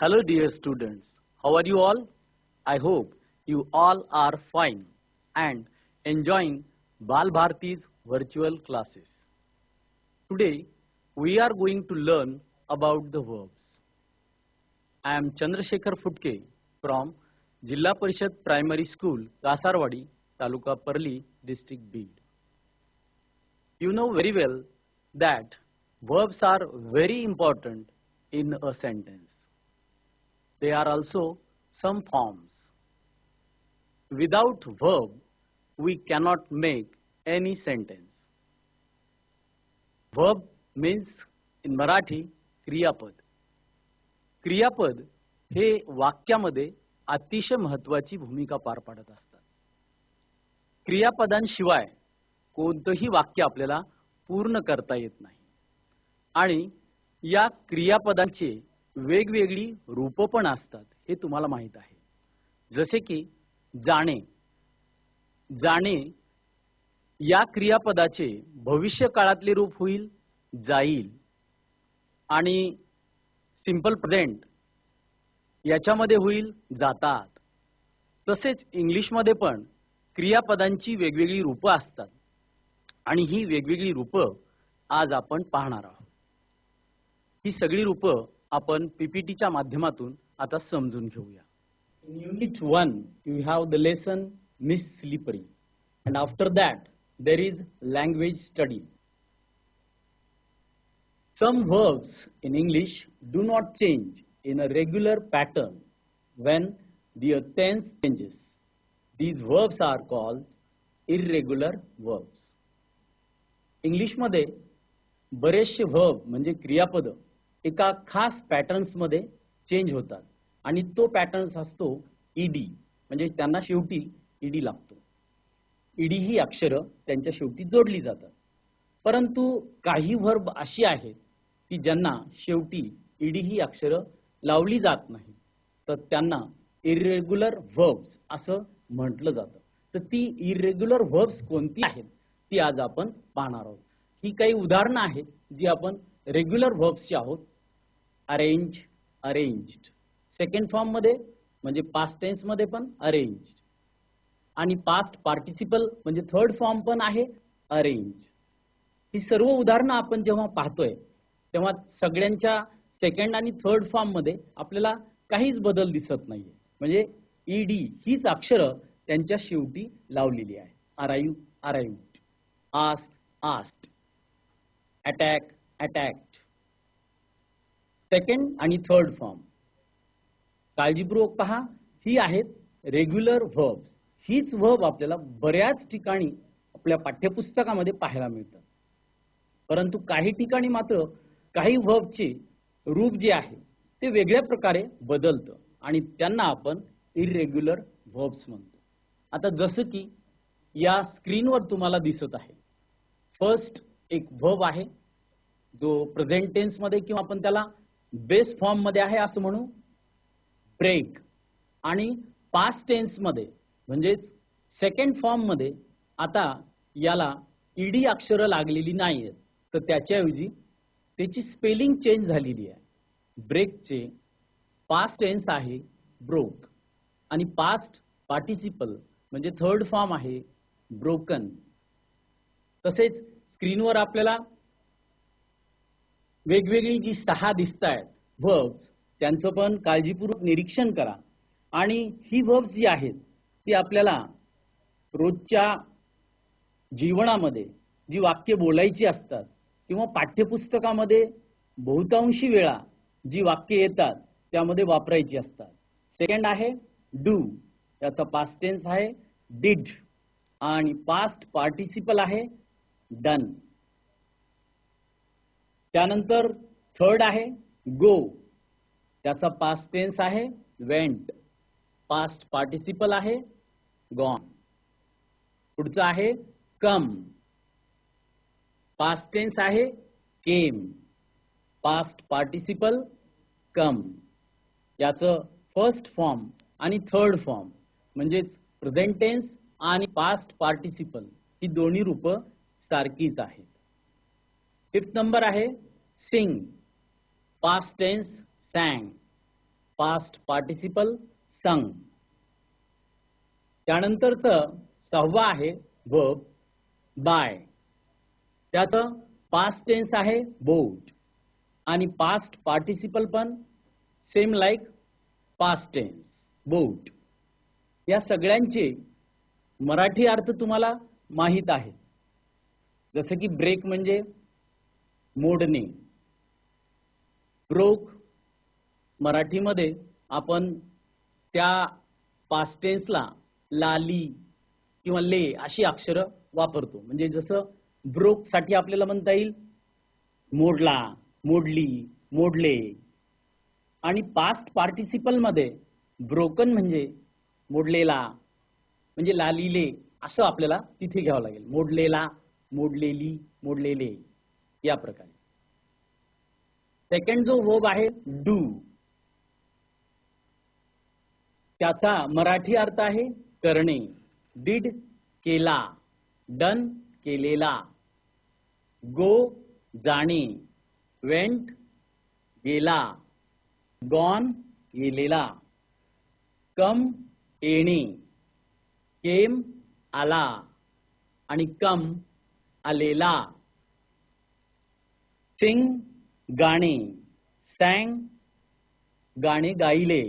Hello dear students, how are you all? I hope you all are fine and enjoying Bal Bharti's virtual classes. Today we are going to learn about the verbs. I am Chandrasekhar Futke from Jilla Parishad Primary School, Kasarwadi, Taluka Parli, District Beed. You know very well that verbs are very important in a sentence. They are also some forms. Without verb, we cannot make any sentence. Verb means in Marathi क्रियापद क्रियापद हे वाक्यामध्ये अतिशय महत्वाची भूमिका पार पाडत असतात क्रियापदांशिवाय कोणतंही वाक्य आपल्याला पूर्ण करता येत नाही आणि या क्रियापदांचे वेगवेगळी रूप पण असतात हे तुम्हाला माहीत आहे. जसे की जाणे. जाणे या क्रियापदाचे भविष्य काळातले रूप होईल जाईल. आणि सिंपल प्रेझेंट याच्यामध्ये होईल जातात. तसेच इंग्लिशमध्ये पण क्रियापदांची वेगवेगळी रूपं असतात. आणि ही वेगवेगळी रूपं आज आपण पाहणार आहोत. ही सगळी रूपं आपण पीपीटीच्या माध्यमातून आता समजून घेऊया. In unit one you have the lesson Miss Slippery and after that there is language study some verbs in English do not change in a regular pattern when the tense changes these verbs are called irregular verbs इंग्लिशमध्ये बरेचसे verb म्हणजे क्रियापदं एका खास पॅटर्न्समध्ये change होतात. आणि तो patterns असतो ईडी म्हणजे त्यांना शेवटी ईडी लागतो. ईडी ही अक्षरं त्यांच्या शेवटी जोडली जातात. परंतु काही व्हर्ब अशी आहेत की ज्यांना शेवटी ईडी ही अक्षरं लावली जात नाही. तर त्यांना इरेग्युलर व्हर्ब्स असं म्हटलं जातं. तर ती इरेग्युलर व्हर्ब्स कोणती आहेत ती आज आपण पाहणार आहोत. ही काही उदाहरणं आहेत जी आपण रेग्युलर व्हर्ब्सची आहोत. अरेंज अरेंज्ड सेकंड फॉर्ममध्ये म्हणजे पास्ट टेन्समध्ये पण अरेंज्ड आणि पास्ट पार्टिसिपल म्हणजे थर्ड फॉर्म पण आहे अरेंज ही सर्व उदाहरणं आपण जेव्हा पाहतोय तेव्हा सगळ्यांच्या सेकंड आणि थर्ड फॉर्ममध्ये आपल्याला काहीच बदल दिसत नाहीये. म्हणजे ईडी हीच अक्षरं त्यांच्या शेवटी लावलेली आहे. Arrive arrive asked asked attack attacked second आणि थर्ड फॉर्म काळजीपूर्वक पहा ही आहेत रेग्युलर व्हर्ब्स हीच व्हर्ब आपल्याला बऱ्याच ठिकाणी आपल्या पाठ्यपुस्तकामध्ये पाहायला मिळतात परंतु काही ठिकाणी मात्र काही व्हर्बचे रूप जे आहे ते वेगळ्या प्रकारे बदलतं आणि त्यांना आपण इरेग्युलर व्हर्ब्स म्हणतो. आता जसं की या स्क्रीनवर तुम्हाला दिसत आहे. फर्स्ट एक व्हर्ब आहे जो प्रेझेंट टेन्समध्ये किंवा आपण त्याला बेस फॉर्ममध्ये आहे असं म्हणू? ब्रेक. आणि पास्ट टेन्समध्ये म्हणजेच सेकंड फॉर्ममध्ये आता याला ईडी अक्षरं लागलेली नाही आहेत तर त्याच्याऐवजी त्याची स्पेलिंग चेंज झालेली आहे. ब्रेकचे पास्ट टेन्स आहे ब्रोक आणि पास्ट पार्टिसिपल म्हणजे थर्ड फॉर्म आहे ब्रोकन तसेच स्क्रीनवर आपल्याला वेगवेगळी जी सहा दिसत आहेत व्हर्ब्स त्यांचं पण काळजीपूर्वक निरीक्षण करा. आणि ही व्हर्ब्स जी आहेत ती आपल्याला रोजच्या जीवनामध्ये जी वाक्य बोलायची असतात किंवा पाठ्यपुस्तकामध्ये बहुतांशी वेळा जी वाक्य येतात त्यामध्ये वापरायची असतात. सेकंड आहे डू याचा पास्ट टेन्स आहे डिड आणि पास्ट पार्टिसिपल आहे डन त्यानंतर थर्ड आहे गो त्याचा पास्ट टेन्स आहे वेंट पास्ट पार्टिसिपल आहे गॉन पुढचं आहे कम पास्ट टेन्स आहे केम पास्ट पार्टिसिपल कम याचं फर्स्ट फॉर्म आणि थर्ड फॉर्म म्हणजेच प्रेझेंट टेन्स आणि पास्ट पार्टिसिपल ही दोन्ही रूपं सारखीच आहेत. फिफ्थ नंबर आहे sing past tense sang past participle sung त्यानंतरचं सहावा आहे वर्ब बाय त्याचं पास्ट टेन्स आहे बोट आणि पास्ट पार्टिसिपल पण same like past tense bought या सगळ्यांचे मराठी अर्थ तुम्हाला माहीत आहे जसं की ब्रेक म्हणजे मोडणे. ब्रोक मराठीमध्ये आपण त्या पास्टेन्सला लाली किंवा ले अशी अक्षरं वापरतो. म्हणजे जसं ब्रोकसाठी आपल्याला म्हणता येईल मोडला मोडली मोडले. आणि पास्ट पार्टिसिपलमध्ये ब्रोकन म्हणजे मोडलेला म्हणजे लालिले असं आपल्याला तिथे घ्यावं लागेल. मोडलेला मोडलेली मोडलेले. या प्रकारे. सेकंड जो वर्ब आहे डू. त्याचा मराठी अर्थ आहे करणे. डिड केला. डन केलेला. गो जाणे. वेंट गेला. गॉन गेलेला. कम येणे. केम आला. आणि कम आलेला. सिंग गाणे सॅंग गाणे गायले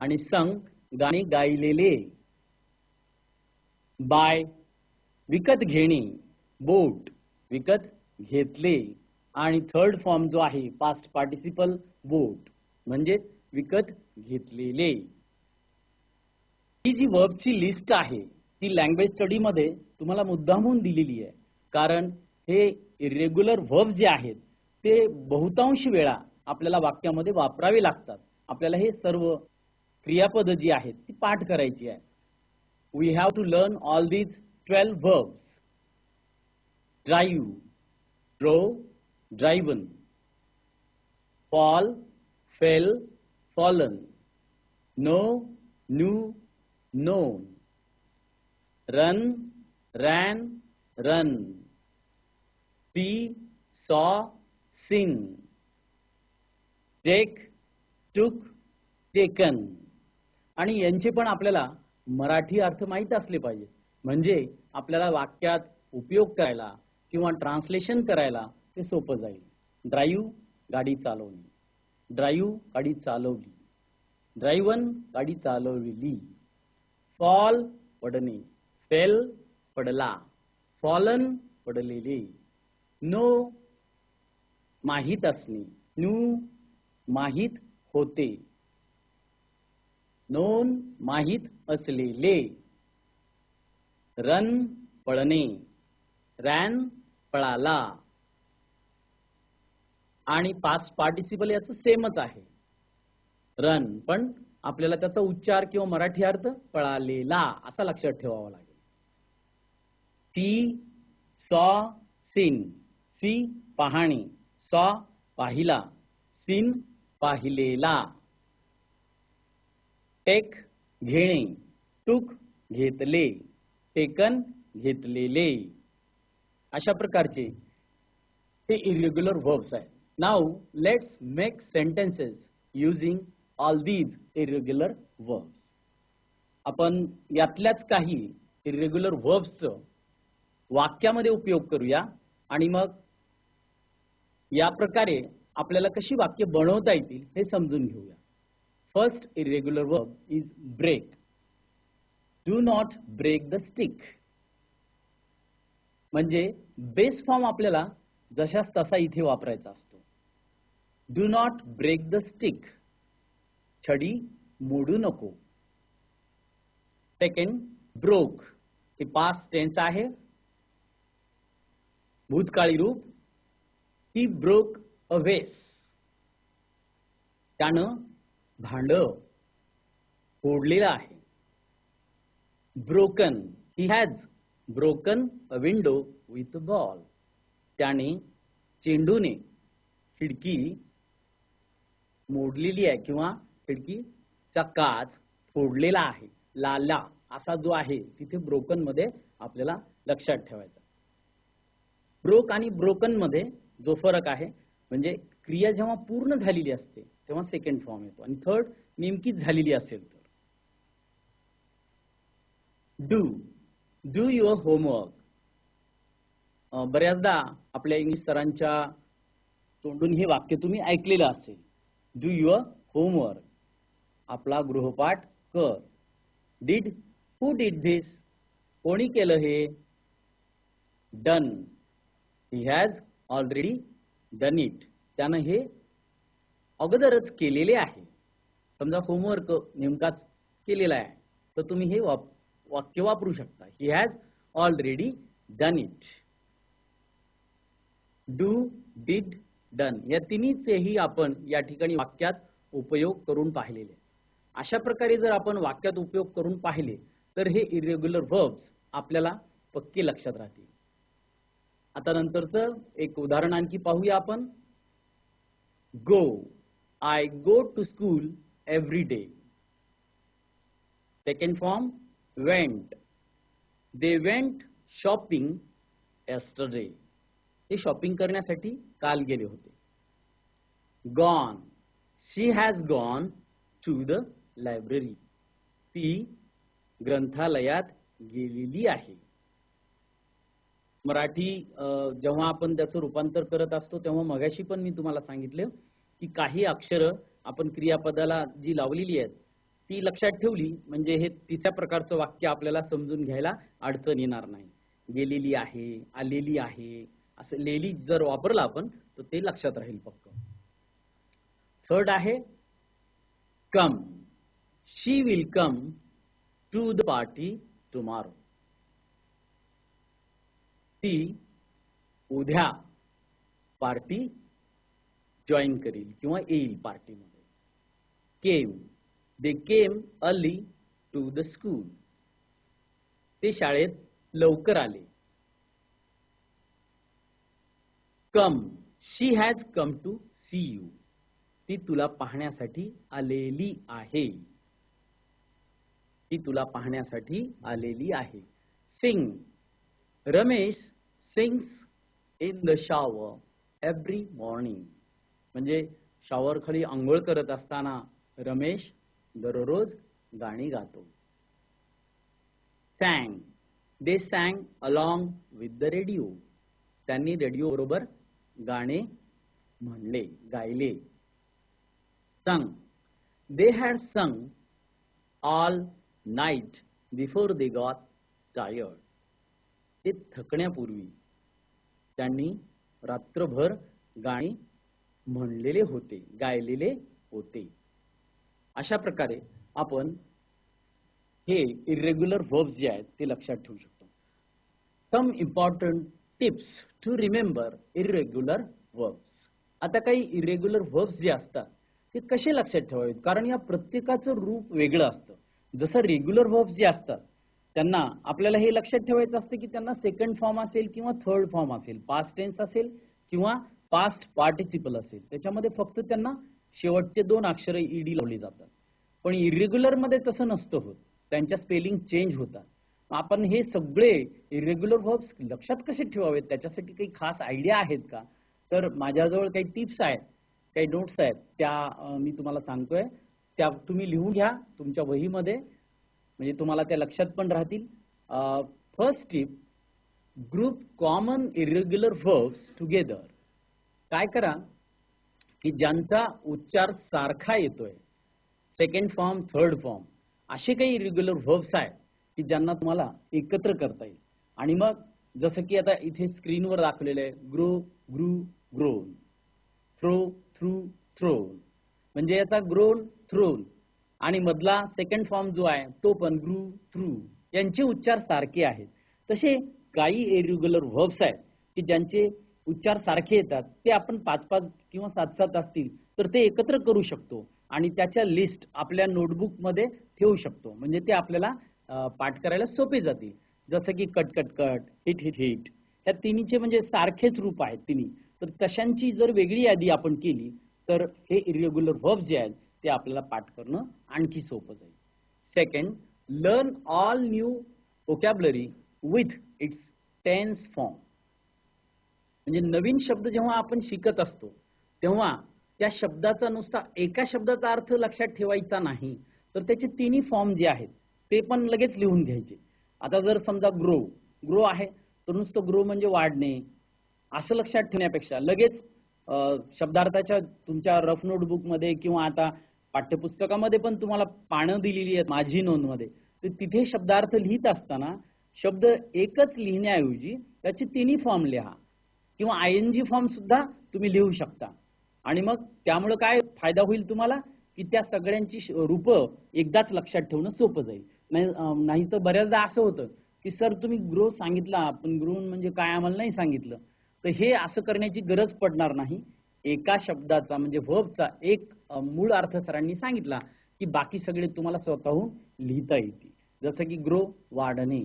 आणि संग गाणे गायलेले. बाय विकत घेणे बोट विकत घेतले. आणि थर्ड फॉर्म जो आहे पास्ट पार्टिसिपल बोट म्हणजे विकत घेतलेले. ही जी वर्बची लिस्ट आहे ती लँग्वेज स्टडीमध्ये तुम्हाला मुद्दामून दिलेली आहे. कारण हे इरेग्युलर वर्ब जे आहेत ते बहुतांश वेळा आपल्याला वाक्यामध्ये वापरावे लागतात. आपल्याला हे सर्व क्रियापद जी आहेत ती पाठ करायची आहे. We have to learn all these twelve verbs drive drove driven fall fell fallen know knew know run ran run P saw sin. take took taken आणि यांचे पण आपल्याला मराठी अर्थ माहीत असले पाहिजे. म्हणजे आपल्याला वाक्यात उपयोग करायला किंवा ट्रान्सलेशन करायला ते सोपं जाईल. ड्राईव्ह गाडी चालवणे. ड्राईव्ह गाडी चालवली. ड्रायव्हन गाडी चालवलेली फॉल पडणे. फेल पडला. फॉलन पडलेले. नो माहीत असणे. न्यू माहीत होते. नोन माहीत असलेले. रन पळणे. रॅन पळाला. आणि पास पार्टिसिपल याचं सेमच आहे. रन पण आपल्याला त्याचा उच्चार किंवा मराठी अर्थ पळालेला असा लक्षात ठेवावा लागेल. See saw seen. सी पाहणे. सॉ पाहिला सीन पाहिलेला. टेक घेणे टूक घेतले टेकन घेतलेले. अशा प्रकारचे हे इरेग्युलर वर्ब्स आहेत. Now let's make sentences using all these irregular verbs आपण यातल्याच काही इरेग्युलर वर्ब्सचं वाक्यामध्ये उपयोग करूया आणि मग या प्रकारे आपल्याला कशी वाक्य बनवता येतील हे समजून घेऊया. First irregular verb is break do not break the stick म्हणजे बेस फॉर्म आपल्याला जशाच तसा इथे वापरायचा असतो. Do not break the stick छडी मोडू नको. सेकंड ब्रोक हे पास्ट टेन्स आहे. भूतकाळी रूप ही ब्रोक अ वेस त्यानं भांड फोडलेलं आहे. Broken he has broken a window with ball त्याने चेंडूने खिडकी मोडलेली आहे किंवा खिडकीचा काच फोडलेला आहे. लाला असा जो आहे तिथे ब्रोकनमध्ये आपल्याला लक्षात ठेवायचा ब्रोक आणि ब्रोकनमध्ये जो फरक आहे म्हणजे क्रिया जेव्हा पूर्ण झालेली असते तेव्हा सेकंड फॉर्म येतो. आणि थर्ड नेमकीच झालेली असेल तर. डू डू युअर होमवर्क बऱ्याचदा आपल्या इंग्लिश सरांच्या तोंडून हे वाक्य तुम्ही ऐकलेलं असेल. डू युअर होमवर्क आपला गृहपाठ कर. डीड हू डीड धिस कोणी केलं हे? Done he has already done it त्यानं हे अगोदरच केलेले आहे. समजा होमवर्क नेमकाच केलेला आहे. तर तुम्ही हे वाप वाक्य वापरू शकता. He has already done it do did done या तिन्हीचेही आपण या ठिकाणी वाक्यात उपयोग करून पाहिलेले. अशा प्रकारे जर आपण वाक्यात उपयोग करून पाहिले तर हे इरेग्युलर व्हर्ब्स आपल्याला पक्के लक्षात राहतील. आता नंतरचं एक उदाहरण आणखी पाहूया आपण. Go I go to school every day second form went they went shopping yesterday ते शॉपिंग करण्यासाठी काल गेले होते. Gone she has gone to the library ती ग्रंथालयात गेलेली आहे. मराठी जेव्हा आपण त्याचं रूपांतर करत असतो तेव्हा मगाशी पण मी तुम्हाला सांगितलं की काही अक्षरं आपण क्रियापदाला जी लावलेली आहेत ती लक्षात ठेवली म्हणजे हे तिसऱ्या प्रकारचं वाक्य आपल्याला समजून घ्यायला अडचण येणार नाही. गेलेली आहे आलेली आहे असं लेली जर वापरलं आपण तर ते लक्षात राहील पक्क. थर्ड आहे come she will come to the party tomorrow ती उद्या पार्टी जॉईन करील किंवा येईल पार्टीमध्ये. Came. They came early to the school ते शाळेत लवकर आले. Come she has come to see you ती तुला पाहण्यासाठी आलेली आहे. ती तुला पाहण्यासाठी आलेली आहे. Sing Ramesh sings in the shower every morning म्हणजे शॉवर खाली आंघोळ करत असताना रमेश दररोज गाणी गातो. Sang they sang along with the radio त्यांनी रेडिओ बरोबर गाणे म्हणले गायले. Sung they had sung all night before they got tired ते थकण्यापूर्वी. त्यांनी रात्रभर गाणी म्हणलेले होते गायलेले होते. अशा प्रकारे आपण हे इरेग्युलर व्हर्ब्स जे आहेत ते लक्षात ठेवू शकतो. Some important tips to remember irregular verbs आता काही इरेग्युलर व्हर्ब्स जे असतात ते कसे लक्षात ठेवावेत? कारण या प्रत्येकाचं रूप वेगळं असतं. जसं रेग्युलर व्हर्ब्स जे असतात त्यांना आपल्याला हे लक्षात ठेवायचं असतं की त्यांना सेकंड फॉर्म असेल किंवा थर्ड फॉर्म असेल. पास्ट टेन्स असेल किंवा पास्ट पार्टिसिपल असेल. त्याच्यामध्ये फक्त त्यांना शेवटचे दोन अक्षर ईडी लावली जातात. पण इरेग्युलरमध्ये तसं नसतं होत. त्यांच्या स्पेलिंग चेंज होतात. आपण हे सगळे इरेग्युलर व्हर्ब्स लक्षात कसे ठेवावेत? त्याच्यासाठी काही खास आयडिया आहेत का? तर माझ्याजवळ काही टिप्स आहेत काही नोट्स आहेत. त्या मी तुम्हाला सांगतोय. त्या तुम्ही लिहून घ्या तुमच्या वहीमध्ये. म्हणजे तुम्हाला त्या लक्षात पण राहतील. First tip group common irregular verbs together काय करा की ज्यांचा उच्चार सारखा येतोय सेकंड फॉर्म थर्ड फॉर्म असे काही इरेग्युलर व्हर्ब्स आहेत की ज्यांना तुम्हाला एकत्र करता येईल. आणि मग जसं की आता इथे स्क्रीनवर दाखवलेलं आहे grow grew grown throw threw thrown म्हणजे याचा ग्रोन थ्रोन आणि मधला सेकंड फॉर्म जो आहे तो पण ग्रू थ्रू यांचे उच्चार सारखे आहेत. तसे काही इरेग्युलर व्हर्ब्स आहेत की ज्यांचे उच्चार सारखे येतात ते आपण पाच पाच किंवा सात सात असतील तर ते एकत्र करू शकतो आणि त्याच्या लिस्ट आपल्या नोटबुकमध्ये ठेवू शकतो. म्हणजे ते आपल्याला पाठ करायला सोपे जातील. जसं की cut cut cut hit hit hit या तिन्हीचे म्हणजे सारखेच रूप आहेत तिन्ही. तर तशांची जर वेगळी यादी आपण केली तर हे इरेग्युलर व्हर्ब्स जे आहेत ते आपल्याला पाठ करणं आणखी सोपं जाईल. Second learn all new vocabulary with its tense form म्हणजे नवीन शब्द जेव्हा आपण शिकत असतो तेव्हा त्या शब्दाचा नुसता एका शब्दाचा अर्थ लक्षात ठेवायचा नाही तर त्याचे तिन्ही फॉर्म जे आहेत ते पण लगेच लिहून घ्यायचे. आता जर समजा ग्रो ग्रो आहे तर नुसतं ग्रो म्हणजे वाढणे असं लक्षात ठेवण्यापेक्षा लगेच शब्दार्थाच्या तुमच्या रफ नोटबुकमध्ये किंवा आता पाठ्यपुस्तकामध्ये पण तुम्हाला पानं दिलेली आहेत माझी नोंदमध्ये. तर तिथे शब्दार्थ लिहित असताना शब्द एकच लिहिण्याऐवजी त्याचे तिन्ही फॉर्म लिहा. किंवा आय एन जी फॉर्म सुद्धा तुम्ही लिहू शकता. आणि मग त्यामुळे काय फायदा होईल तुम्हाला? की त्या सगळ्यांची रूप रूपं एकदाच लक्षात ठेवणं सोपं जाईल. नाही तर बऱ्याचदा असं होतं की सर तुम्ही ग्रो सांगितला पण गृह म्हणजे काय आम्हाला नाही सांगितलं. तर हे असं करण्याची गरज पडणार नाही. एका शब्दाचा म्हणजे व्हर्बचा एक मूळ अर्थ सरांनी सांगितला की बाकी सगळे तुम्हाला स्वतःहून लिहिता येतील. जसं की ग्रो वाढणे.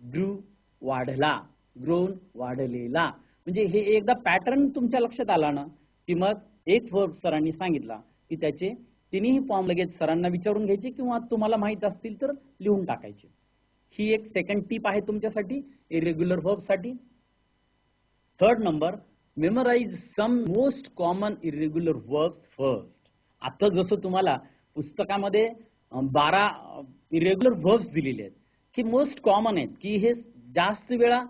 ग्रू वाढला. ग्रोन वाढलेला. म्हणजे हे एकदा पॅटर्न तुमच्या लक्षात आला ना की मग एक वर्ब सरांनी सांगितला की त्याचे तिन्ही फॉर्म लगेच सरांना विचारून घ्यायचे किंवा तुम्हाला माहीत असतील तर लिहून टाकायचे. ही एक सेकंड टीप आहे तुमच्यासाठी irregular वर्बसाठी. Third number memorise some most common irregular verbs first आता जसं तुम्हाला पुस्तकामध्ये बारा इरेग्युलर वर्ब्स दिलेले आहेत की मोस्ट कॉमन आहेत की हे जास्त वेळा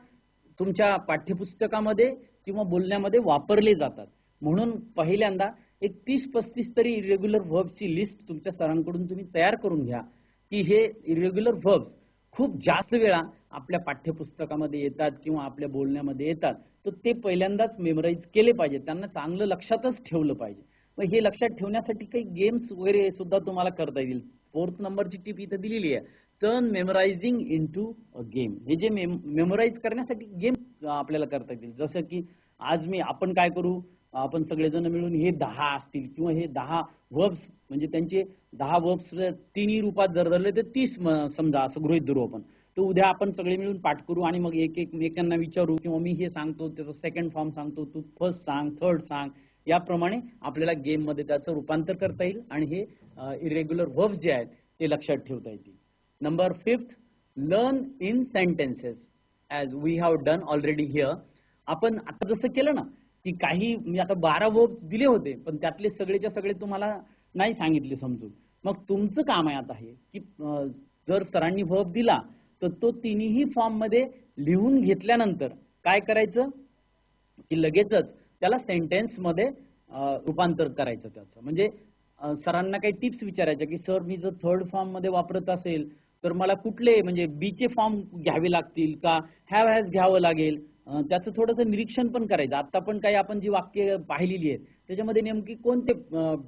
तुमच्या पाठ्यपुस्तकामध्ये किंवा बोलण्यामध्ये वापरले जातात. म्हणून पहिल्यांदा एक तीस पस्तीस तरी इरेग्युलर व्हर्ब्सची लिस्ट तुमच्या सरांकडून तुम्ही तयार करून घ्या की हे इरेग्युलर व्हर्ब्स खूप जास्त वेळा आपल्या पाठ्यपुस्तकामध्ये येतात किंवा आपल्या बोलण्यामध्ये येतात. तर ते पहिल्यांदाच मेमराईज केले पाहिजे त्यांना चांगलं लक्षातच ठेवलं पाहिजे. मग हे लक्षात ठेवण्यासाठी काही गेम्स वगैरे सुद्धा तुम्हाला करता येईल फोर्थ नंबरची टीप इथं दिलेली आहे. Turn memorising into a game हे जे मेमोराईज करण्यासाठी गेम आपल्याला करता येतील. जसं की आज मी आपण काय करू? आपण सगळेजण मिळून हे दहा असतील किंवा हे दहा वर्ब्स म्हणजे त्यांचे दहा वर्ब्स तिन्ही रूपात जर धरले तर तीस म- समजा असं गृहित धरू आपण. तर उद्या आपण सगळे मिळून पाठ करू आणि मग एक एक एकांना विचारू किंवा मी हे सांगतो त्याचं सेकंड फॉर्म सांगतो तू फर्स्ट सांग थर्ड सांग याप्रमाणे आपल्याला गेममध्ये त्याचं रूपांतर करता येईल आणि हे इरेग्युलर वर्ब्स जे आहेत ते लक्षात ठेवता येतील. Number fifth learn in sentences as we have done already here आपण आता जसं केलं ना की काही मी आता बारा वर्ब दिले होते पण त्यातले सगळेच्या सगळे तुम्हाला नाही सांगितले समजून. मग तुमचं काम आहे आता हे की जर सरांनी वर्ब दिला तर तो तिन्ही फॉर्ममध्ये लिहून घेतल्यानंतर काय करायचं? की लगेचच त्याला सेंटेन्समध्ये रूपांतर करायचं त्याचं. म्हणजे सरांना काही टिप्स विचारायच्या की सर मी जर थर्ड फॉर्ममध्ये वापरत असेल तर मला कुठले म्हणजे बीचे फॉर्म घ्यावे लागतील का? हॅव हॅज घ्यावं लागेल. त्याचं थोडंसं निरीक्षण पण करायचं. आता पण काही आपण जी वाक्य पाहिलेली आहेत त्याच्यामध्ये नेमकी कोणते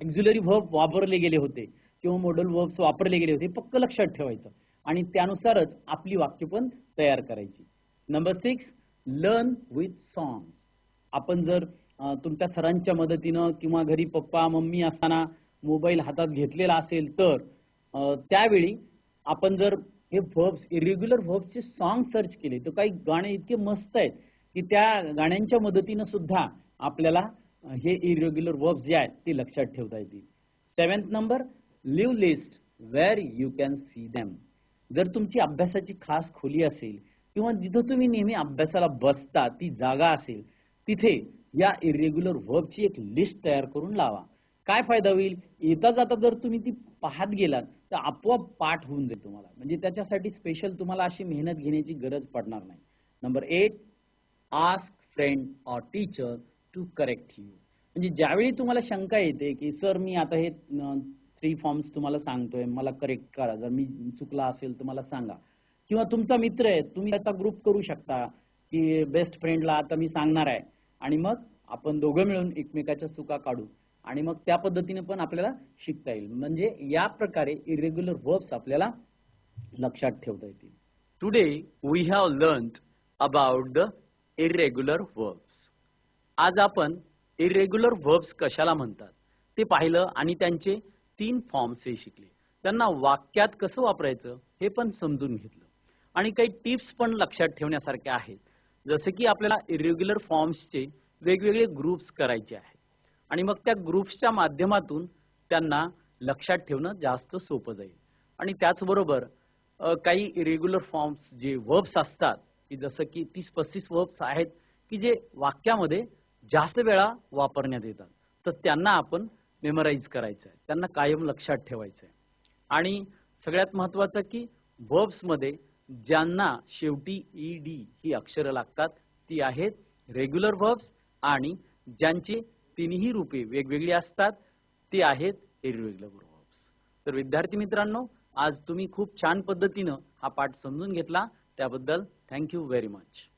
एक्झुलरी व्हर्ब वापरले गेले होते किंवा मॉडल वर्ब्स वापरले गेले होते पक्क लक्षात ठेवायचं. आणि त्यानुसारच आपली वाक्य पण तयार करायची. Number six learn with song आपण जर तुमच्या सरांच्या मदतीनं किंवा घरी पप्पा मम्मी असताना मोबाईल हातात घेतलेला असेल तर त्यावेळी आपण जर हे व्हर्ब्स इरेग्युलर व्हर्ब्सचे सॉन्ग सर्च केले तर काही गाणे इतके मस्त आहेत की त्या गाण्यांच्या मदतीनं सुद्धा आपल्याला हे इरेग्युलर वर्ब्स जे आहेत ते लक्षात ठेवता येतील. Seventh number leave list where you can see them जर तुमची अभ्यासाची खास खोली असेल किंवा जिथं तुम्ही नेहमी अभ्यासाला बसता ती जागा असेल तिथे या इरेग्युलर वर्बची एक लिस्ट तयार करून लावा. काय फायदा होईल? येता जाता जर तुम्ही ती पाहत गेलात तर आपोआप पाठ होऊन जाईल तुम्हाला. म्हणजे त्याच्यासाठी स्पेशल तुम्हाला अशी मेहनत घेण्याची गरज पडणार नाही. Number eight ask friend or teacher to correct you म्हणजे ज्यावेळी तुम्हाला शंका येते की सर मी आता हे थ्री फॉर्म्स तुम्हाला सांगतोय मला करेक्ट करा. जर मी चुकला असेल तर मला सांगा. किंवा तुमचा मित्र आहे तुम्ही त्याचा ग्रुप करू शकता की बेस्ट फ्रेंडला आता मी सांगणार आहे. आणि मग आपण दोघं मिळून एकमेकाच्या चुका काढू आणि मग त्या पद्धतीने पण आपल्याला शिकता येईल. म्हणजे या प्रकारे इरेग्युलर वर्ब्स आपल्याला लक्षात ठेवता येतील. Today we have learn about the irregular verbs आज आपण इरेग्युलर वर्ब्स कशाला म्हणतात? ते पाहिलं आणि त्यांचे तीन फॉर्म्स हे शिकले. त्यांना वाक्यात कसं वापरायचं हे पण समजून घेतलं. आणि काही टिप्स पण लक्षात ठेवण्यासारख्या आहेत. जसं की आपल्याला इरेग्युलर फॉर्म्सचे वेगवेगळे ग्रुप्स करायचे आहेत. आणि मग त्या ग्रुप्सच्या माध्यमातून त्यांना लक्षात ठेवणं जास्त सोपं जाईल. आणि त्याचबरोबर काही इरेग्युलर फॉर्म्स जे वर्ब्स असतात की जसं की तीस पस्तीस वर्ब्स आहेत की जे वाक्यामध्ये जास्त वेळा वापरण्यात येतात. तर त्यांना आपण मेमराईज करायचं आहे. त्यांना कायम लक्षात ठेवायचं आहे. आणि सगळ्यात महत्वाचं की वर्ब्समध्ये मध्ये ज्यांना शेवटी ईडी ही अक्षरं लागतात ती आहेत रेग्युलर वर्ब्स आणि ज्यांची तिन्ही रूपे वेगवेगळी असतात ती आहेत इरेग्युलर verbs. तर विद्यार्थी मित्रांनो आज तुम्ही खूप छान पद्धतीनं हा पाठ समजून घेतला. त्याबद्दल थँक्यू व्हेरी मच